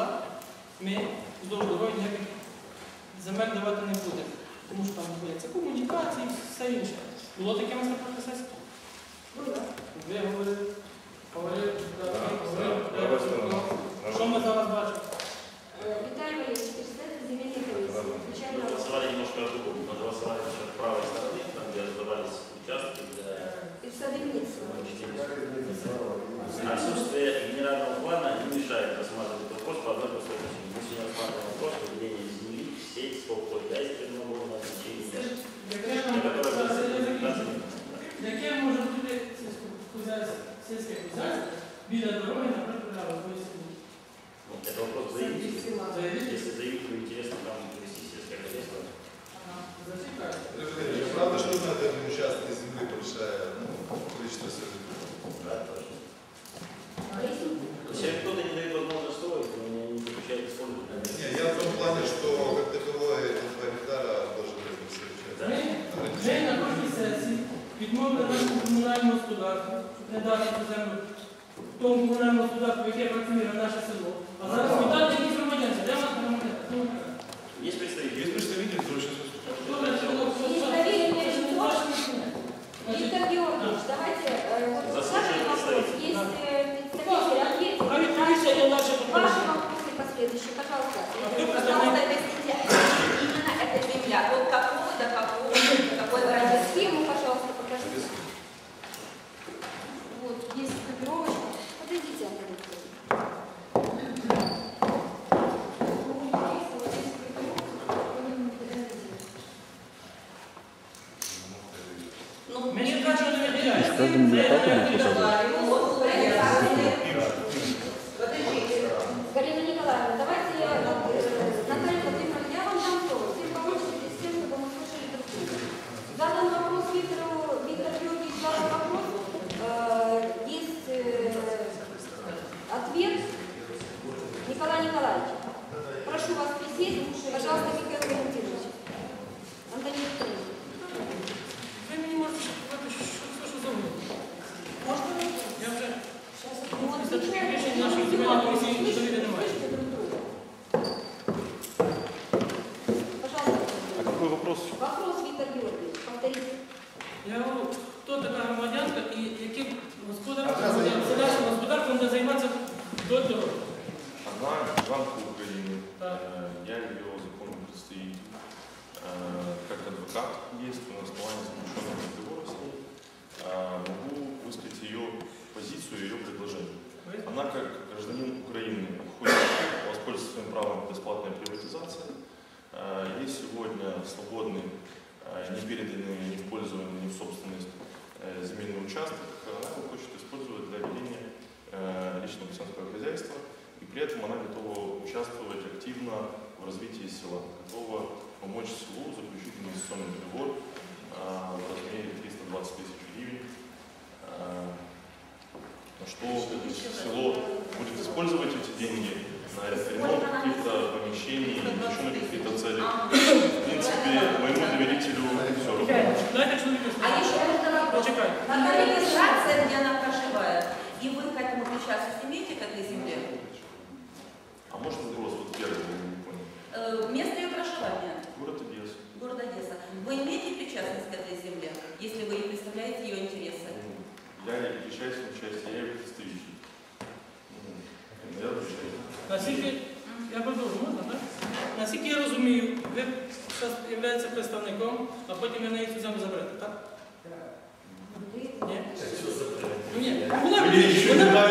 села ми вздовж дороги ніяких земель давати не будемо. Тому що там знаходяться комунікації і все інше. Було таке на ну, сесії? Ви говорили, говорили, ну, що ми зараз бачимо? Віталій Валерійович, генерального комунальному господарству, не дати цю землю тому комунальному господарству, яке працює наше село. А ну, зараз віддати якісь громадянці. Де вона громадянці? Є представитель. Є представитель, точно. Виктор Георгиевич, давайте, вот есть представитель, ответьте. Ваши вопросы последующие, пожалуйста. А пожалуйста, Между депутатами посадок. содействую основанию заключенного договора с ней, могу высказать ее позицию и ее предложение. Она, как гражданин Украины, хочет воспользоваться своим правом бесплатной приватизации. А, Есть сегодня свободный, а, не переданный, не впользованный, не в собственность э, земельный участок. Она хочет использовать для ведения э, личного крестьянского хозяйства. И при этом она готова участвовать активно в развитии села, готова помочь СУ заключить инвестиционный договор э, в размере 320 тысяч гривен, э, на что село будет использовать эти деньги на ремонт каких-то помещений, еще на какие-то цели. А, в ну, принципе, моему доверителю все равно. А еще можно вопрос. Локализация, где она проживает, и вы к этому причастность имеете к этой земле? А может, Наскільки, я продовжу, можна, так? Наскільки я розумію, ви зараз являєтеся представником, а потім я на їх сюди заберете, так? Ні? Ні. Вона,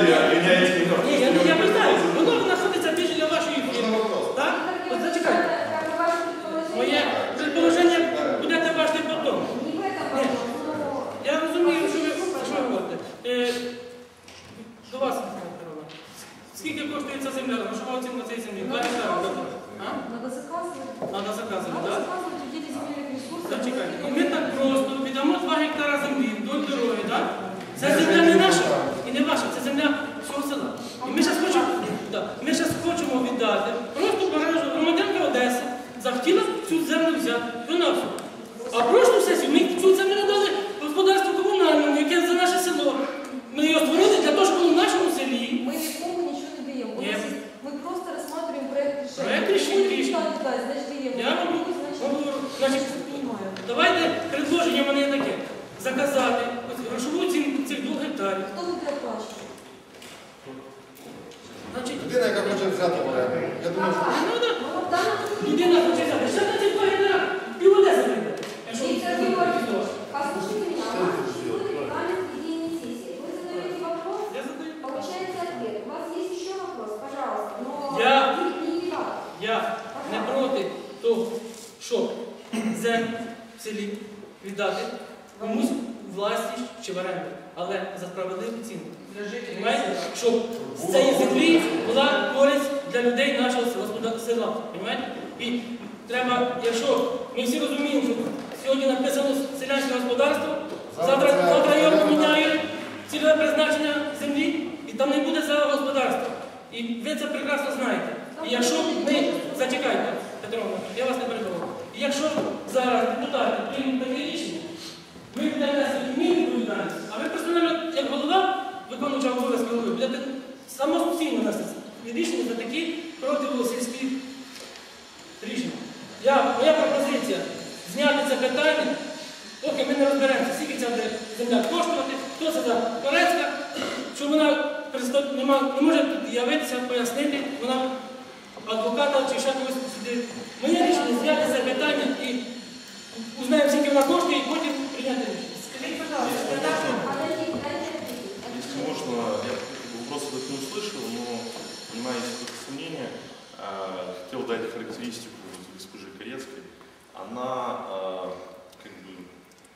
Lord. Власність чи в оренду, але за справедливу ціну. Понимаєте? Щоб з цієї землі була користь для людей нашого села- села. Понимаєте? І треба, якщо ми всі розуміємо, що сьогодні написано селянське господарство, завтра, завтра його поміняють цільове призначення землі, і там не буде село господарства. І ви це прекрасно знаєте. І якщо ми, зачекайте, Петровна, я вас не перебував. І якщо зараз депутати приймуть таке рішення, Она, а, как бы,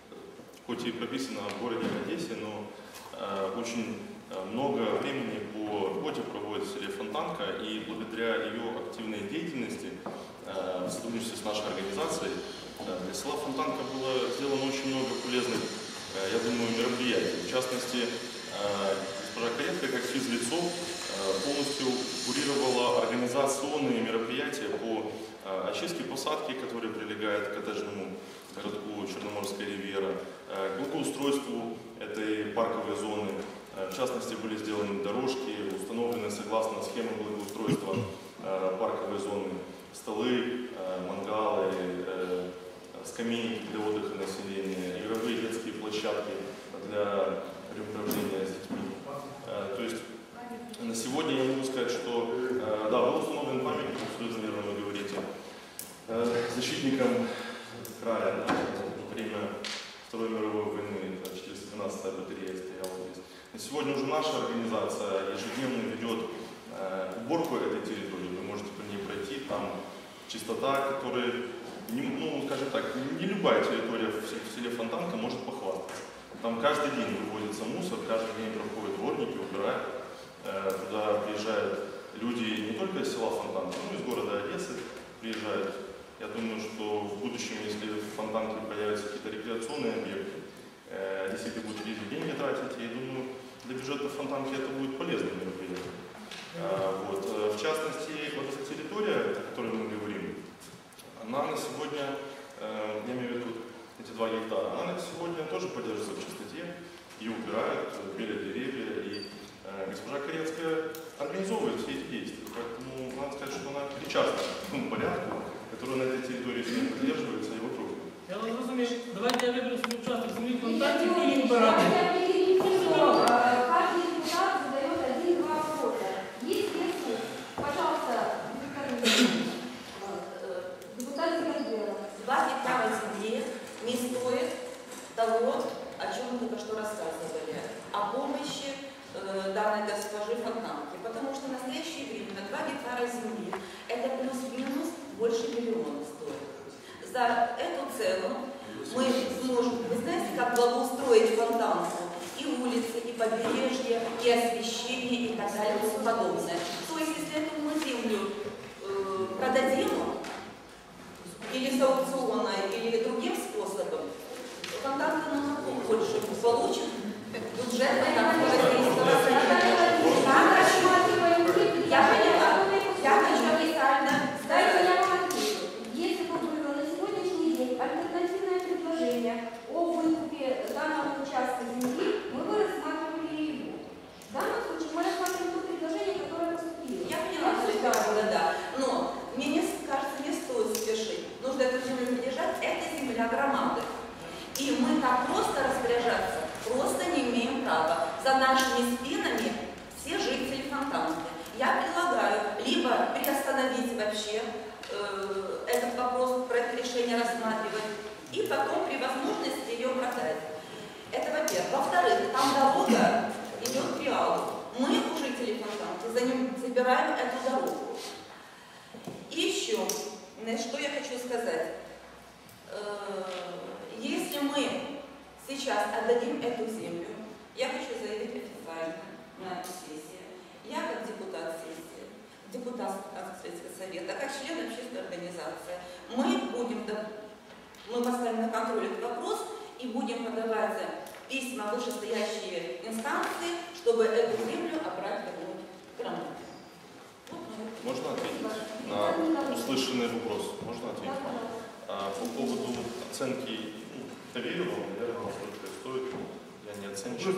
э, хоть и прописана в городе Одессе, но а, очень много времени по работе проводит селе Фонтанка, и благодаря ее активной деятельности а, в сотрудничестве с нашей организацией а, для села Фонтанка было сделано очень много полезных, а, я думаю, мероприятий. В частности, госпожа Корецкая, как физлицо, а, полностью курировала организационные мероприятия по а, очистке посадки, которые прилегают к коттеджному городку Черноморская ривьера, а, к благоустройству этой парковой зоны. В частности, были сделаны дорожки, установлены согласно схеме благоустройства парковой зоны столы, мангалы, э, скамейки для отдыха населения, игровые детские площадки для времяпровождения с детьми. Э, То есть на сегодня я могу сказать, что э, да, был установлен памятник, абсолютно верно вы говорите, э, защитникам края да, во время Второй мировой войны, это 412-я батарея стояла здесь. На сегодня уже наша организация ежедневно ведет уборку этой территории. Вы можете по ней пройти, там чистота, которая, ну, скажем так, не любая территория в селе Фонтанка может похвастаться. Там каждый день вывозится мусор, каждый день проходят дворники, убирают. Э, Туда приезжают люди не только из села Фонтанка, но и из города Одессы приезжают. Я думаю, что в будущем, если в Фонтанке появятся какие-то рекреационные объекты, э, действительно будут люди деньги тратить, я думаю, для бюджета Фонтанки это будет полезным побережье, и освещение, и так далее, и тому подобное. То есть, если эту мы землю э, продадим, или с аукциона, или другим способом, контакты намного больше получим бюджет Фонтанского Российского Союза. Как рассматриваем? Я поняла. Я хочу официально Дайте сказать. я вам отвечу. Если бы было на сегодняшний день альтернативное предложение о выкупе данного участка земли, мы бы рассматривали его. В данном случае мы рассматриваем то предложение, которое поступило. Я поняла, что это да, да. Но мне не, кажется, не стоит спешить. Нужно эту землю держать. Это земля громады. И мы так просто распоряжаться просто не имеем права. За нашими спинами все жители Фонтанки. Я предлагаю либо приостановить вообще э, этот вопрос, проект решения рассматривать, и потом при возможности ее продать. Это во-первых. Во-вторых, там дорога идет к Реалу. Мы, у жителей Фонтанки, за ним забираем эту дорогу. И еще, что я хочу сказать. Э, Если мы сейчас отдадим эту землю, я хочу заявить официально на эту сессию, я как депутат сессии, депутат Сельского совета, как член общественной организации, мы контроль этот вопрос и будем подавать письма в вышестоящие инстанции, чтобы эту землю обратно вернуть к гражданам. Вот, ну, Можно ответить на услышанный вопрос? Можно ответить? А, по поводу оценки, вам, наверное, сколько стоит, я не оценщик.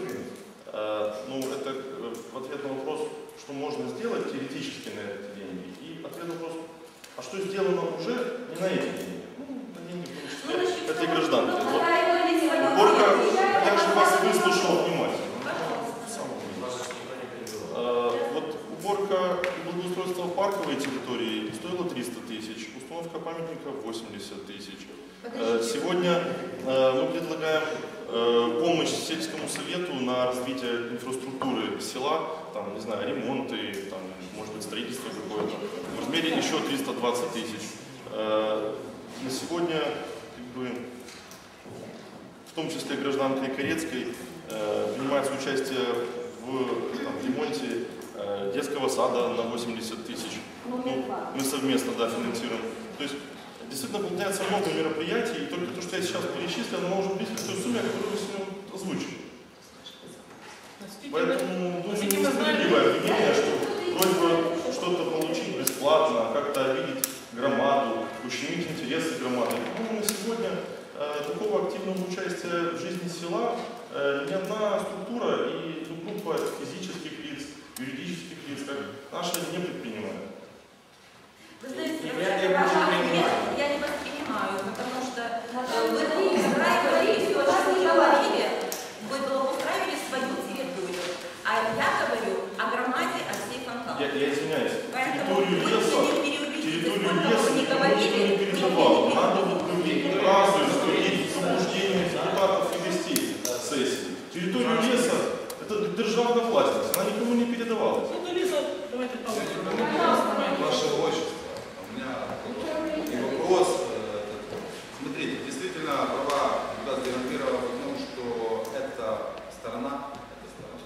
А, ну, это э, в ответ на вопрос, что можно сделать теоретически на эти деньги. И ответ на вопрос, а что сделано уже не на эти деньги? Ну, на деньги, в том числе, Ну, насчет этой того, гражданки. что Вот настраивали свою Уборка, семью, я же вас это выслушал внимательно. Пожалуйста. Сам Э, Вот уборка и благоустройство парковой территории стоила 300 тысяч, памятника 80 тысяч. Э, Сегодня э, мы предлагаем э, помощь сельскому совету на развитие инфраструктуры села, там, не знаю, ремонты, там, может быть, строительство какое-то, в размере еще 320 тысяч. На сегодня, как бы, в том числе гражданка Икорецкой, э, принимается участие в там, ремонте детского сада на 80 тысяч. Ну, мы совместно да, финансируем. Действительно выполняется много мероприятий, и только то, что я сейчас перечислил, оно уже близко к той сумме, которую вы сегодня озвучили. Поэтому ну, знаем, несправедливое обвинение, что просьба что-то получить бесплатно, как-то обидеть громаду, ущемить интересы громады. Ну, на сегодня э, такого активного участия в жизни села э, ни одна структура и ну, группа физических лиц, юридических лиц, как наша, не предпринимает. Я, извиняюсь, Поэтому территорию леса, территорию леса никто не передавал. Надо вот фразу исключить заблуждение депутатов и гостей сессии. Территорию леса – это державная власть, она никому не передавалась. Ну, Лиза, давайте. Ваше Отчество, у меня и вопрос. э, Смотрите, действительно, права депутата Германирова в том, что эта сторона, эта сторона,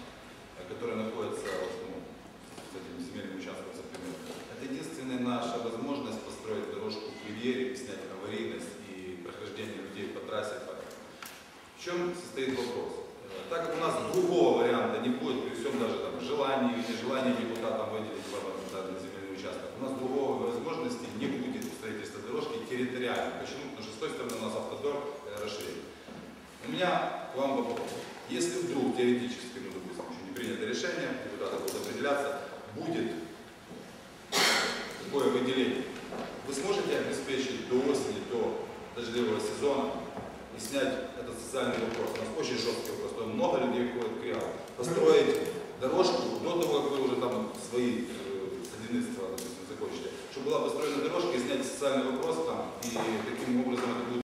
э, которая находится ну, с этим земельным участком за примером, это единственная наша возможность построить дорожку к ривьере, снять аварийность и прохождение людей по трассе. по- В чем состоит вопрос? Э, Так как у нас другого варианта не будет, при всем даже там, желании или нежелании депутата выделить данный земельный участок, у нас другого возможности не будет строительства дорожки территориально. Почему? Потому что с той стороны у нас автодор э, расширение. К вам вопрос. Если вдруг теоретически, ну, допустим, еще не принято решение, депутаты будут определяться, будет такое выделение, вы сможете обеспечить до осени, до дождливого сезона и снять этот социальный вопрос. У нас очень жесткий вопрос, много людей ходит к реалу. Построить дорожку до того, как вы уже там свои э, допустим, закончите, чтобы была построена дорожка и снять социальный вопрос там, и таким образом это